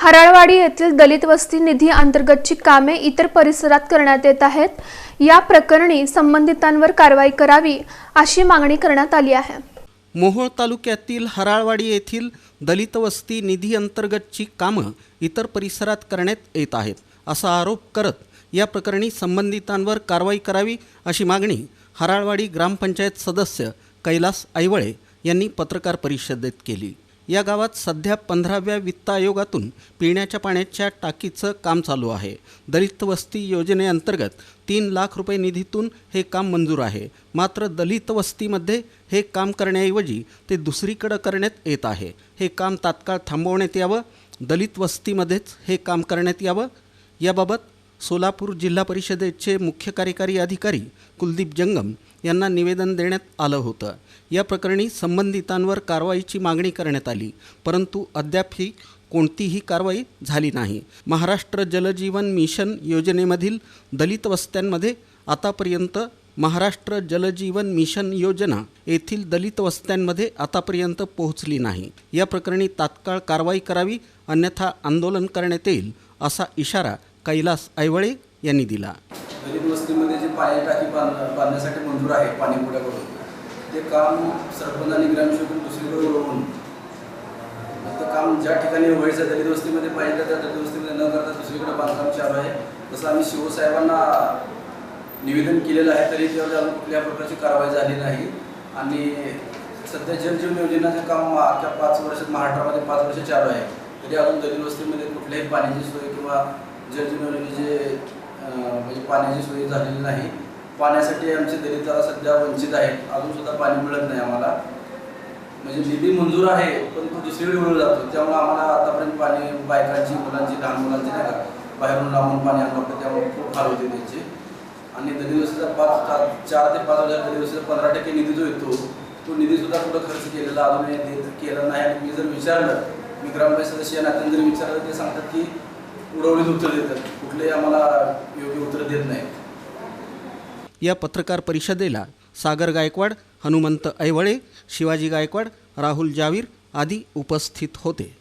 हराळवाडी येथील दलित वस्ती निधी अंतर्गतची कामे इतर परिसरात करण्यात येत आहेत. या प्रकरणी संबंधितांवर कारवाई करावी अशी मागणी करण्यात आली आहे. मोहोळ तालुक्यातील हराळवाडी येथील दलित वस्ती निधी अंतर्गतची कामं इतर परिसरात करण्यात येत आहेत असा आरोप करत या प्रकरणी संबंधितांवर कारवाई करावी अशी मागणी हराळवाडी ग्रामपंचायत सदस्य कैलास ऐवळे यांनी पत्रकार परिषदेत केली. या गावात सध्या पंधराव्या वित्त आयोगातून पिण्याच्या पाण्याच्या टाकीचं काम चालू आहे. दलित वस्ती योजनेअंतर्गत तीन लाख रुपये निधीतून हे काम मंजूर आहे. मात्र दलित वस्तीमध्ये हे काम करण्याऐवजी ते दुसरीकडं करण्यात येत आहे. हे काम तात्काळ थांबवण्यात यावं. दलित वस्तीमध्येच हे काम करण्यात यावं. याबाबत सोलापूर जिल्हा परिषदेचे मुख्य कार्यकारी अधिकारी कुलदीप जंगम यांना निवेदन देण्यात आलं होतं. या प्रकरणी संबंधितांवर कारवाईची मागणी करण्यात आली परंतु अद्याप ही कोणतीही कारवाई झाली नाही. महाराष्ट्र जलजीवन मिशन योजनेमधील दलित वस्त्यांमध्ये आतापर्यंत महाराष्ट्र जलजीवन मिशन योजना येथील दलित वस्त्यांमध्ये आतापर्यंत पोहोचली नाही. या प्रकरणी तात्काळ कारवाई करावी अन्यथा आंदोलन करण्यात येईल असा इशारा कैलास ऐवळे यांनी दिला. दलित वस्तीमध्ये जे पाणी टाकी बांध बांधण्यासाठी मंजूर आहे पाणीपुड्याकडून. ते काम सरपंच आणि ग्रामसेवक दुसरीकडे वळवून. तर काम ज्या ठिकाणी व्हायचं दलित वस्तीमध्ये पाहिजे त्या दलित वस्तीमध्ये न करता दुसरीकडे बांधकाम चालू आहे. तसं आम्ही शिवसाहेबांना निवेदन केलेलं आहे तरी त्यावर अजून कुठल्या प्रकारची कारवाई झाली नाही. आणि सध्या जलजीवन योजनेचं काम अख्ख्या पाच वर्षात महाराष्ट्रामध्ये पाच वर्ष चालू आहे. तरी अजून दलित वस्तीमध्ये कुठल्याही पाण्याची सोय किंवा जलजीवन जे म्हणजे पाण्याची सोय झालेली नाही पाण्यासाठी आमचे दलित सध्या वंचित आहेत. अजून सुद्धा पाणी मिळत नाही आम्हाला. म्हणजे निधी मंजूर आहे पण तो दुसरीकडे मिळून जातो. त्यामुळे आम्हाला आतापर्यंत पाणी बायकांची मुलांची लहान मुलांची नाही का बाहेरून लांबून पाणी आणलं होतं त्यामुळे खूप हाल होते त्यांचे. आणि दलित वस्तीचा पाच चार चार ते पाच हजार दलित वस्तीचा पंधरा टक्के निधी जो येतो तो निधीसुद्धा कुठं खर्च केलेला अजून केला नाही. आणि मी जर विचारलं मी ग्रामपंचायत सदस्य नात्याने जर विचारलं ते सांगतात की उडवलीच उत्तर देतात. कुठलेही आम्हाला योग्य उत्तर देत नाही या पत्रकार परिषदेला सागर गायकवाड हनुमंत ऐवळे शिवाजी गायकवाड राहुल जावीर आदी उपस्थित होते.